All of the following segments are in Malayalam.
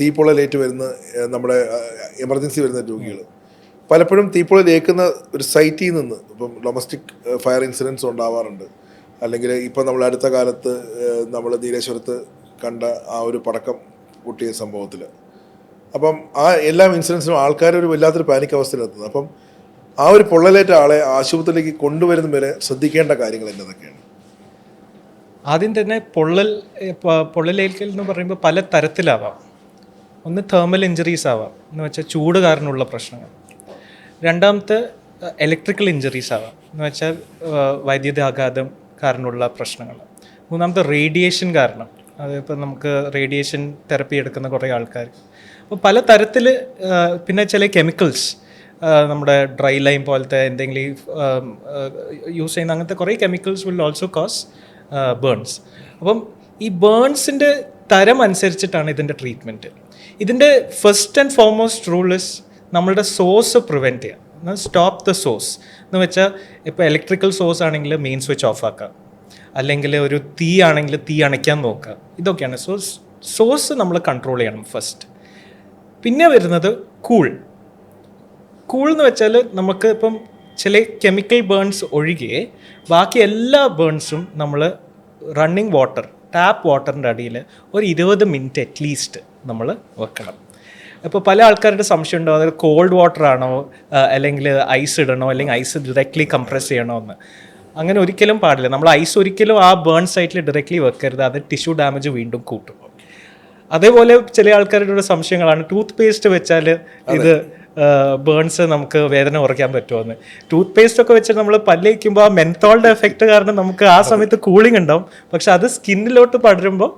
തീപ്പൊള്ളലേറ്റ് വരുന്ന നമ്മുടെ എമർജൻസി വരുന്ന രോഗികൾ. പലപ്പോഴും തീപ്പൊള്ളലേക്കുന്ന ഒരു സൈറ്റിൽ നിന്ന് ഇപ്പം ഡൊമസ്റ്റിക് ഫയർ ഇൻസിഡൻസ് ഉണ്ടാവാറുണ്ട്. അല്ലെങ്കിൽ ഇപ്പം നമ്മൾ അടുത്ത കാലത്ത് നമ്മൾ നീലേശ്വരത്ത് കണ്ട ആ ഒരു പടക്കം പൊട്ടിയ സംഭവത്തിൽ. അപ്പം ആ എല്ലാ ഇൻസിഡൻസിനും ആൾക്കാർ ഒരു വല്ലാത്തൊരു പാനിക് അവസ്ഥയിലെത്തുന്നത് അപ്പം ആ ഒരു പൊള്ളലേറ്റ ആളെ ആശുപത്രിയിലേക്ക് കൊണ്ടുവരുന്ന വരെ ശ്രദ്ധിക്കേണ്ട കാര്യങ്ങൾ എന്നതൊക്കെയാണ് ആദ്യം തന്നെ പൊള്ളൽ പൊള്ളലേൽക്കൽ എന്ന് പറയുമ്പോൾ പല തരത്തിലാവാം ഒന്ന് തേർമൽ ഇഞ്ചറീസ് ആവാം. എന്ന് വെച്ചാൽ ചൂട് കാരണമുള്ള പ്രശ്നങ്ങൾ. രണ്ടാമത്തെ ഇലക്ട്രിക്കൽ ഇഞ്ചറീസ് ആവാം. എന്ന് വെച്ചാൽ വൈദ്യുതാഘാതം കാരണമുള്ള പ്രശ്നങ്ങൾ. മൂന്നാമത്തെ റേഡിയേഷൻ കാരണം. അതിപ്പോൾ നമുക്ക് റേഡിയേഷൻ തെറപ്പി എടുക്കുന്ന കുറേ ആൾക്കാർ. അപ്പോൾ പല തരത്തിൽ പിന്നെ ചില കെമിക്കൽസ് നമ്മുടെ ഡ്രൈ ലൈം പോലത്തെ എന്തെങ്കിലും യൂസ് ചെയ്യുന്ന അങ്ങനത്തെ കുറേ chemicals will also cause burns അപ്പം ഈ ബേൺസിന്റെ തരം അനുസരിച്ചിട്ടാണ് ഇതിന്റെ ട്രീറ്റ്മെന്റ് ഇതിന്റെ ഫസ്റ്റ് ആൻഡ് ഫോർമോസ്റ്റ് റൂൾസ് നമ്മളുടെ സോഴ്സ് പ്രിവെന്റ് ചെയ്യുക. സ്റ്റോപ്പ് ദ സോഴ്സ് എന്ന് വെച്ചാൽ ഇപ്പോൾ ഇലക്ട്രിക്കൽ സോഴ്സ് ആണെങ്കിൽ മെയിൻ സ്വിച്ച് ഓഫ് ആക്കുക. അല്ലെങ്കിൽ ഒരു തീ ആണെങ്കിൽ തീ അണയ്ക്കാൻ നോക്കുക. ഇതൊക്കെയാണ്. സോ സോഴ്സ് നമ്മൾ കൺട്രോൾ ചെയ്യണം ഫസ്റ്റ് പിന്നെ വരുന്നത് കൂൾ കൂൾ എന്ന് വെച്ചാൽ നമുക്ക് ഇപ്പം ചില കെമിക്കൽ ബേൺസ് ഒഴികെ ബാക്കി എല്ലാ ബേൺസും നമ്മൾ റണ്ണിങ് വാട്ടർ ടാപ്പ് വാട്ടറിന്റെ അടിയിൽ ഒരു ഇരുപത് മിനിറ്റ് അറ്റ്ലീസ്റ്റ് നമ്മൾ വെക്കണം. ഇപ്പോൾ പല ആൾക്കാരുടെ സംശയം ഉണ്ടാവും അതായത് കോൾഡ് വാട്ടർ ആണോ? അല്ലെങ്കിൽ ഐസ് ഇടണോ? അല്ലെങ്കിൽ ഐസ് ഡയറക്റ്റ്ലി കംപ്രസ് ചെയ്യണോ എന്ന്. അങ്ങനെ ഒരിക്കലും പാടില്ല. നമ്മൾ ഐസ് ഒരിക്കലും ആ ബേൺ സൈറ്റിൽ ഡയറക്റ്റ്ലി വെക്കരുത്. അത് ടിഷ്യൂ ഡാമേജ് വീണ്ടും കൂട്ടും. അതേപോലെ ചില ആൾക്കാരുടെ സംശയങ്ങളാണ്. ടൂത്ത് പേസ്റ്റ് വെച്ചാൽ ഇത് ബേൺസ് നമുക്ക് വേദന കുറയ്ക്കാൻ പറ്റുമെന്ന്. ടൂത്ത് പേസ്റ്റ് ഒക്കെ വെച്ച് നമ്മൾ പല്ലേക്കുമ്പോൾ ആ മെൻത്തോളുടെ എഫക്റ്റ് കാരണം നമുക്ക് ആ സമയത്ത് കൂളിംഗ് ഉണ്ടാവും. പക്ഷെ അത് സ്കിന്നിലോട്ട് പടരുമ്പോൾ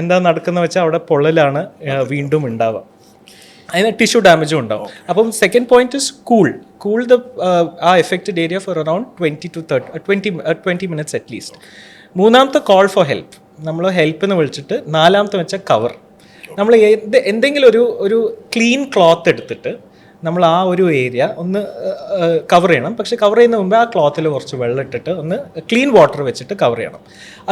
എന്താ നടക്കുന്ന വെച്ചാൽ അവിടെ പൊള്ളലാണ് വീണ്ടും ഉണ്ടാവുക. അതിന് ടിഷ്യൂ ഡാമേജും ഉണ്ടാവും. അപ്പം second point is cool cool the uh affected area for around twenty to thirty twenty twenty minutes at least മൂന്നാമത്തെ കോൾ ഫോർ ഹെൽപ്പ് നമ്മൾ ഹെൽപ്പിന് വിളിച്ചിട്ട് നാലാമത്തെ വെച്ചാൽ കവർ നമ്മൾ എന്ത് എന്തെങ്കിലും ഒരു ഒരു ക്ലീൻ ക്ലോത്ത് എടുത്തിട്ട് നമ്മൾ ആ ഒരു ഏരിയ ഒന്ന് കവർ ചെയ്യണം. പക്ഷെ കവർ ചെയ്യുന്ന മുമ്പ് ആ ക്ലോത്തിൽ കുറച്ച് വെള്ളം ഇട്ടിട്ട് ഒന്ന് ക്ലീൻ വാട്ടർ വെച്ചിട്ട് കവർ ചെയ്യണം.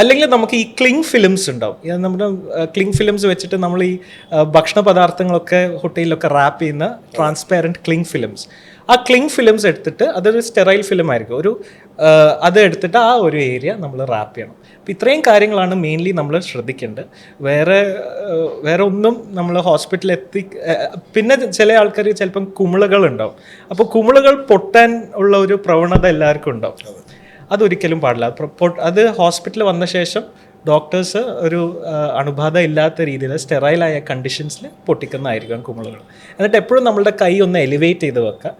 അല്ലെങ്കിൽ നമുക്ക് ഈ ക്ലിങ് ഫിലിംസ് ഉണ്ടാവും. നമ്മുടെ ക്ലിങ് ഫിലിംസ് വെച്ചിട്ട് നമ്മൾ ഈ ഭക്ഷണ പദാർത്ഥങ്ങളൊക്കെ ഹോട്ടലിലൊക്കെ റാപ്പ് ചെയ്യുന്ന ട്രാൻസ്പാരന്റ് ക്ലിങ് ഫിലിംസ്. ആ ക്ലിങ് ഫിലിംസ് എടുത്തിട്ട് അതൊരു സ്റ്റെറൈൽ ഫിലിം ആയിരിക്കും ഒരു അത് എടുത്തിട്ട് ആ ഒരു ഏരിയ നമ്മൾ റാപ്പ് ചെയ്യണം. അപ്പോൾ ഇത്രയും കാര്യങ്ങളാണ് മെയിൻലി നമ്മൾ ശ്രദ്ധിക്കേണ്ടത്. വേറെ വേറെ ഒന്നും നമ്മൾ ഹോസ്പിറ്റലിൽ എത്തി പിന്നെ ചില ആൾക്കാർ ചിലപ്പം കുമിളകൾ ഉണ്ടാവും. അപ്പോൾ കുമിളകൾ പൊട്ടാൻ ഉള്ള ഒരു പ്രവണത എല്ലാവർക്കും ഉണ്ടാവും. അതൊരിക്കലും പാടില്ല. അത് ഹോസ്പിറ്റലിൽ വന്ന ശേഷം ഡോക്ടേഴ്സ് ഒരു അണുബാധ ഇല്ലാത്ത രീതിയിൽ സ്റ്റെറൈലായ കണ്ടീഷൻസിൽ പൊട്ടിക്കുന്നതായിരിക്കും കുമിളുകൾ. എന്നിട്ട് എപ്പോഴും നമ്മളുടെ കൈ ഒന്ന് എലിവേറ്റ് ചെയ്ത് വെക്കുക.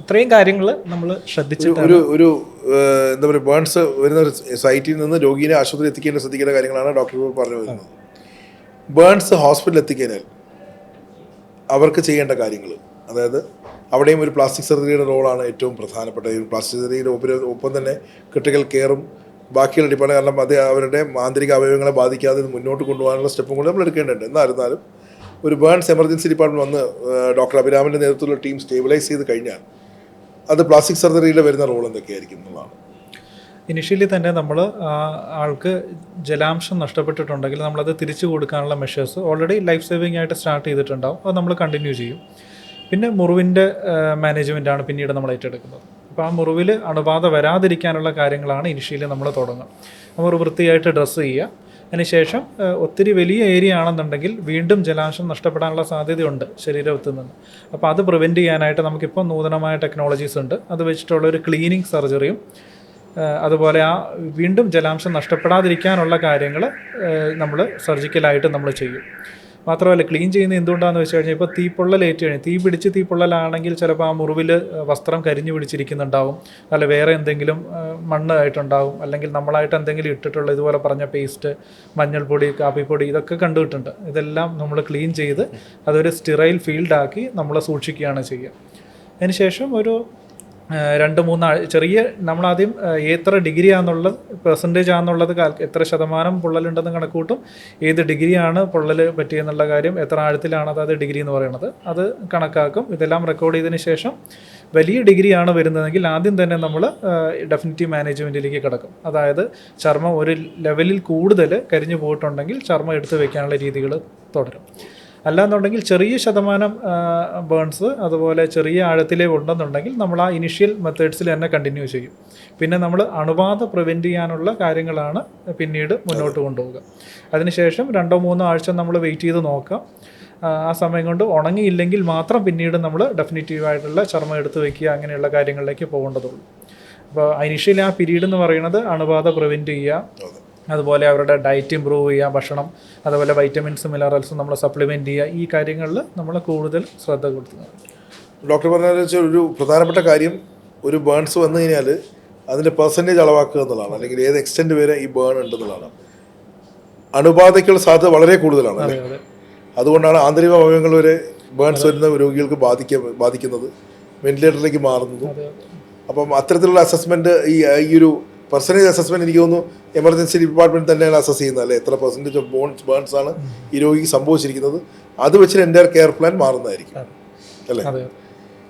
ഇത്രയും കാര്യങ്ങൾ നമ്മൾ ശ്രദ്ധിച്ചിട്ട് ഒരു ഒരു എന്താ പറയുക ബേൺസ് വരുന്ന ഒരു സൈറ്റിൽ നിന്ന് രോഗിയെ ആശുപത്രി എത്തിക്കേണ്ട ശ്രദ്ധിക്കേണ്ട കാര്യങ്ങളാണ് ഡോക്ടർ പറഞ്ഞു വരുന്നത് ബേൺസ് ഹോസ്പിറ്റലിൽ എത്തിക്കഴിഞ്ഞാൽ അവർക്ക് ചെയ്യേണ്ട കാര്യങ്ങൾ അതായത് അവിടെയും ഒരു പ്ലാസ്റ്റിക് സർജറിയുടെ റോളാണ് ഏറ്റവും പ്രധാനപ്പെട്ട ഈ പ്ലാസ്റ്റിക് സർജറിയുടെ ഒപ്പം തന്നെ ക്രിട്ടിക്കൽ കെയറും ബാക്കിയുള്ള ഡിപ്പാർട്ട് കാരണം അത് അവരുടെ ആന്തരിക അവയവങ്ങളെ ബാധിക്കാതെ മുന്നോട്ട് കൊണ്ടുപോകാനുള്ള സ്റ്റെപ്പും കൂടി നമ്മൾ എടുക്കേണ്ടതുണ്ട്. എന്നായിരുന്നാലും ഒരു ബേൺസ് എമർജൻസി ഡിപ്പാർട്ട്മെന്റ് വന്ന് ഡോക്ടർ അഭിരാമിന്റെ നേതൃത്വത്തിലുള്ള ടീം സ്റ്റേബിലൈസ് ചെയ്ത് കഴിഞ്ഞാൽ അത് പ്ലാസ്റ്റിക് സർജറിയിൽ വരുന്ന റോൾ എന്തൊക്കെയായിരിക്കും എന്നുള്ളതാണ്. ഇനിഷ്യലി തന്നെ നമ്മൾ ആൾക്ക് ജലാംശം നഷ്ടപ്പെട്ടിട്ടുണ്ടെങ്കിൽ നമ്മളത് തിരിച്ചു കൊടുക്കാനുള്ള മെഷേഴ്സ് ഓൾറെഡി ലൈഫ് സേവിങ് ആയിട്ട് സ്റ്റാർട്ട് ചെയ്തിട്ടുണ്ടാവും. അത് നമ്മൾ കണ്ടിന്യൂ ചെയ്യും. പിന്നെ മുറിവിന്റെ മാനേജ്മെന്റാണ് പിന്നീട് നമ്മൾ ഏറ്റെടുക്കുന്നത്. അപ്പോൾ ആ മുറിവിൽ അണുബാധ വരാതിരിക്കാനുള്ള കാര്യങ്ങളാണ് ഇനിഷ്യലി നമ്മൾ തുടങ്ങുക. നമ്മൾ വൃത്തിയായിട്ട് ഡ്രസ്സ് ചെയ്യുക. അതിനുശേഷം ഒത്തിരി വലിയ ഏരിയ ആണെന്നുണ്ടെങ്കിൽ വീണ്ടും ജലാംശം നഷ്ടപ്പെടാനുള്ള സാധ്യതയുണ്ട് ശരീരത്തിൽ നിന്ന്. അപ്പോൾ അത് പ്രിവെന്റ് ചെയ്യാനായിട്ട് നമുക്കിപ്പോൾ നൂതനമായ ടെക്നോളജീസ് ഉണ്ട്. അത് വെച്ചിട്ടുള്ള ഒരു ക്ലീനിങ് സർജറിയും അതുപോലെ ആ വീണ്ടും ജലാംശം നഷ്ടപ്പെടാതിരിക്കാനുള്ള കാര്യങ്ങൾ നമ്മൾ സർജിക്കലായിട്ട് നമ്മൾ ചെയ്യും. മാത്രമല്ല ക്ലീൻ ചെയ്യുന്നത് എന്തുകൊണ്ടാണെന്ന് വെച്ച് കഴിഞ്ഞാൽ ഇപ്പോൾ തീപ്പൊള്ളലേറ്റ് കഴിഞ്ഞാൽ തീ പിടിച്ച് തീപ്പൊള്ളലാണെങ്കിൽ ചിലപ്പോൾ ആ മുറിവിൽ വസ്ത്രം കരിഞ്ഞു പിടിച്ചിരിക്കുന്നുണ്ടാവും. അല്ല വേറെ എന്തെങ്കിലും മണ്ണ് ആയിട്ടുണ്ടാവും. അല്ലെങ്കിൽ നമ്മളായിട്ട് എന്തെങ്കിലും ഇട്ടിട്ടുള്ള ഇതുപോലെ പറഞ്ഞ പേസ്റ്റ് മഞ്ഞൾപ്പൊടി കാപ്പിപ്പൊടി ഇതൊക്കെ കണ്ടുകിട്ടുണ്ട് ഇതെല്ലാം നമ്മൾ ക്ലീൻ ചെയ്ത് അതൊരു സ്റ്റിറൈൽ ഫീൽഡാക്കി നമ്മൾ സൂക്ഷിക്കുകയാണ് ചെയ്യുക. അതിനുശേഷം ഒരു രണ്ട് മൂന്ന് ചെറിയ നമ്മളാദ്യം എത്ര ഡിഗ്രി ആണെന്നുള്ളത് പെർസെന്റേജ് ആണെന്നുള്ളത് എത്ര ശതമാനം പൊള്ളലുണ്ടെന്ന് കണക്കൂട്ടും ഏത് ഡിഗ്രിയാണ് പൊള്ളൽ പറ്റിയെന്നുള്ള കാര്യം എത്ര ആഴത്തിലാണ് അതായത് ഡിഗ്രി എന്ന് പറയുന്നത് അത് കണക്കാക്കും. ഇതെല്ലാം റെക്കോർഡ് ചെയ്തതിന് ശേഷം വലിയ ഡിഗ്രിയാണ് വരുന്നതെങ്കിൽ ആദ്യം തന്നെ നമ്മൾ ഡെഫിനറ്റീവ് മാനേജ്മെന്റിലേക്ക് കിടക്കും. അതായത് ചർമ്മം ഒരു ലെവലിൽ കൂടുതൽ കരിഞ്ഞു പോയിട്ടുണ്ടെങ്കിൽ ചർമ്മം എടുത്തു വെക്കാനുള്ള രീതികൾ തുടരും. അല്ലാന്നുണ്ടെങ്കിൽ ചെറിയ ശതമാനം ബേൺസ് അതുപോലെ ചെറിയ ആഴത്തിലേ ഉണ്ടെന്നുണ്ടെങ്കിൽ നമ്മൾ ആ ഇനിഷ്യൽ മെത്തേഡ്സിൽ തന്നെ കണ്ടിന്യൂ ചെയ്യും. പിന്നെ നമ്മൾ അണുബാധ പ്രിവെന്റ് ചെയ്യാനുള്ള കാര്യങ്ങളാണ് പിന്നീട് മുന്നോട്ട് കൊണ്ടുപോകുക അതിനുശേഷം രണ്ടോ മൂന്നോ ആഴ്ച നമ്മൾ വെയിറ്റ് ചെയ്ത് നോക്കാം. ആ, സമയം കൊണ്ട് ഉണങ്ങിയില്ലെങ്കിൽ മാത്രം പിന്നീട് നമ്മൾ ഡെഫിനറ്റീവായിട്ടുള്ള ചർമ്മം എടുത്തു വയ്ക്കുക അങ്ങനെയുള്ള കാര്യങ്ങളിലേക്ക് പോകേണ്ടതുള്ളൂ. അപ്പോൾ ഇനിഷ്യൽ ആ പീരീഡ് എന്ന് പറയുന്നത് അണുബാധ പ്രിവെന്റ് ചെയ്യുക. അതുപോലെ അവരുടെ ഡയറ്റ് ഇമ്പ്രൂവ് ചെയ്യുക ഭക്ഷണം അതുപോലെ വൈറ്റമിൻസ് മിനറൽസും നമ്മൾ സപ്ലിമെന്റ് ചെയ്യുക. ഈ കാര്യങ്ങളിൽ നമ്മൾ കൂടുതൽ ശ്രദ്ധ കൊടുക്കുന്നത് ഡോക്ടർ പറഞ്ഞ വെച്ചാൽ ഒരു പ്രധാനപ്പെട്ട കാര്യം ഒരു ബേൺസ് വന്നു കഴിഞ്ഞാൽ അതിന്റെ പെർസെന്റേജ് അളവാക്കുക എന്നുള്ളതാണ്. അല്ലെങ്കിൽ ഏത് എക്സ്റ്റെന്റ് വരെ ഈ ബേൺ ഉണ്ടെന്നുള്ളതാണ് അണുബാധയ്ക്കുള്ള സാധ്യത വളരെ കൂടുതലാണ് അതുകൊണ്ടാണ് ആന്തരിക അവയവങ്ങൾ വരെ ബേൺസ് വരുന്ന രോഗികൾക്ക് ബാധിക്ക ബാധിക്കുന്നത്. വെന്റിലേറ്ററിലേക്ക് മാറുന്നതും. അപ്പം അത്തരത്തിലുള്ള അസസ്മെന്റ് ഈ ഈ ഒരു പെർസെന്റേജ് അസസ്മെന്റ് എനിക്ക് തോന്നുന്നു എമർജൻസി ഡിപ്പാർട്ട്മെന്റ് തന്നെയാണ് അസസ് ചെയ്യുന്നത് അല്ലേ? എത്ര പെർസെന്റേജ് ഓഫ് ബോൺസ് ബേൺസ് ആണ് ഈ രോഗിക്ക് സംഭവിച്ചിരിക്കുന്നത്. അത് വെച്ചിട്ട് എന്റെ കെയർ പ്ലാൻ മാറുന്നതായിരിക്കും. അല്ലേ?